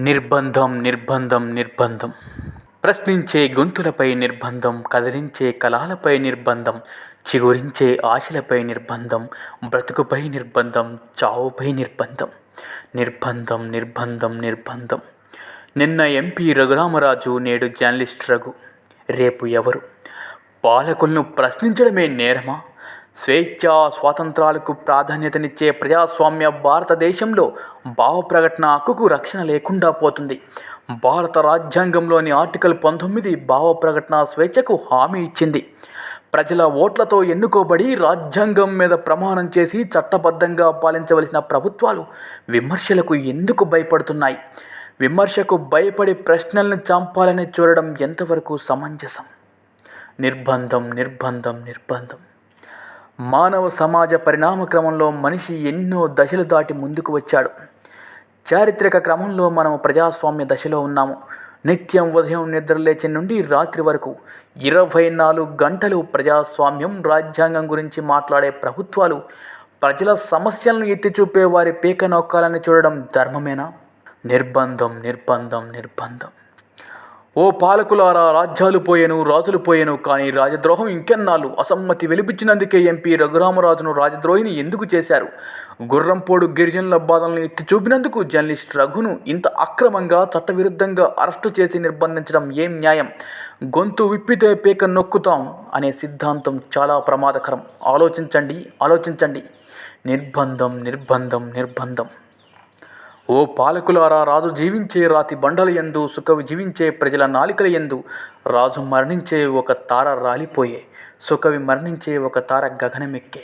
నిర్బంధం నిర్బంధం నిర్బంధం. ప్రశ్నించే గొంతులపై నిర్బంధం కదిలించే కళాలపై నిర్బంధం చిగురించే ఆశలపై నిర్బంధం బ్రతుకుపై నిర్బంధం చావుపై నిర్బంధం. నిర్బంధం నిర్బంధం నిర్బంధం. నిన్న ఎంపీ రఘురామరాజు నేడు జర్నలిస్ట్ రఘు. రేపు ఎవరు? పాలకులను ప్రశ్నించడమే నేరమా? స్వేచ్ఛా స్వాతంత్రాలకు ప్రాధాన్యతనిచ్చే ప్రజాస్వామ్య భారతదేశంలో భావప్రకటన హక్కుకు రక్షణ లేకుండా పోతుంది. భారత రాజ్యాంగంలోని ఆర్టికల్ పంతొమ్మిది భావప్రకటన స్వేచ్ఛకు హామీ ఇచ్చింది. ప్రజల ఓట్లతో ఎన్నుకోబడి రాజ్యాంగం మీద ప్రమాణం చేసి చట్టబద్ధంగా పాలించవలసిన ప్రభుత్వాలు విమర్శలకు ఎందుకు భయపడుతున్నాయి? విమర్శకు భయపడి ప్రశ్నల్ని చంపాలని చూడడం ఎంతవరకు సమంజసం? నిర్బంధం నిర్బంధం నిర్బంధం. మానవ సమాజ పరిణామ క్రమంలో మనిషి ఎన్నో దశలు దాటి ముందుకు వచ్చాడు. చారిత్రక క్రమంలో మనం ప్రజాస్వామ్య దశలో ఉన్నాము. నిత్యం ఉదయం నిద్రలేచి నుండి రాత్రి వరకు ఇరవై నాలుగు గంటలు ప్రజాస్వామ్యం రాజ్యాంగం గురించి మాట్లాడే ప్రభుత్వాలు ప్రజల సమస్యలను ఎత్తి చూపే వారి పీక నొక్కాలని చూడడం ధర్మమేనా? నిర్బంధం నిర్బంధం నిర్బంధం. ఓ పాలకులారా రాజ్యాలు పోయెను రాజులు పోయెను కానీ రాజద్రోహం ఇంకెన్నాళ్ళు. అసమ్మతి వెలిపించినందుకే ఎంపీ రఘురామరాజును రాజద్రోహిని ఎందుకు చేశారు? గుర్రంపోడు గిరిజనుల బాధలను ఎత్తి చూపినందుకు జర్నలిస్ట్ రఘును ఇంత అక్రమంగా చట్టవిరుద్ధంగా అరెస్టు చేసి నిర్బంధించడం ఏం న్యాయం? గొంతు విప్పితే పీక నొక్కుతాం అనే సిద్ధాంతం చాలా ప్రమాదకరం. ఆలోచించండి ఆలోచించండి. నిర్బంధం నిర్బంధం నిర్బంధం. ఓ పాలకులారా రాజు జీవించే రాతి బండల ఎందు సుఖవి జీవించే ప్రజల నాలికల ఎందు రాజు మరణించే ఒక తార రాలిపోయే సుఖవి మరణించే ఒక తార గగనమెక్కే.